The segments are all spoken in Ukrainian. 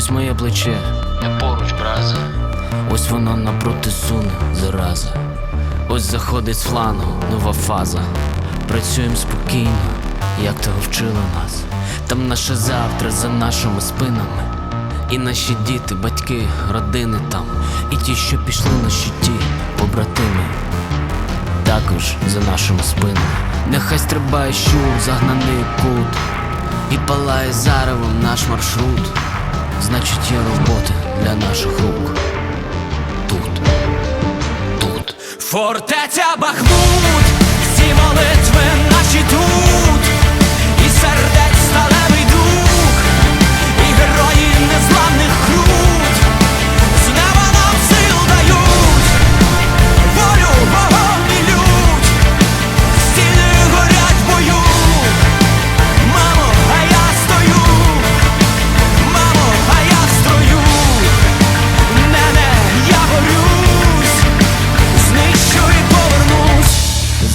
ось моє плече, Я поруч, браза. ось воно напроти суне, зараза. Ось заходить з флангу нова фаза. Працюємо спокійно, як того вчили нас. Там наше завтра за нашими спинами. І наші діти, батьки, родини там, і ті, що пішли на щиті, побратими також за нашими спинами. Нехай стрибає щур, загнаний кут, і палає заревом наш маршрут. Значить, є робота для наших рук. Тут, тут. Фортеця Бахмут, всі молитви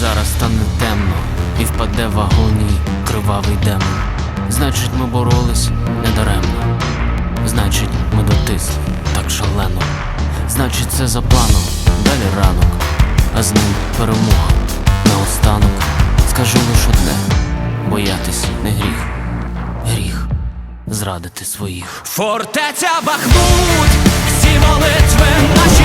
Зараз стане темно і впаде в агонії кривавий демон. Значить, ми боролись недаремно. Значить, ми дотисли так шалено. Значить, це за планом, далі ранок, а з ним перемога. Наостанок скажу лише одне: боятись не гріх, гріх зрадити своїх. Фортеця Бахмут, всі молитви наші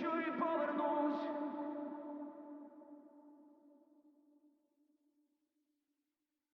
Якщо і повернусь.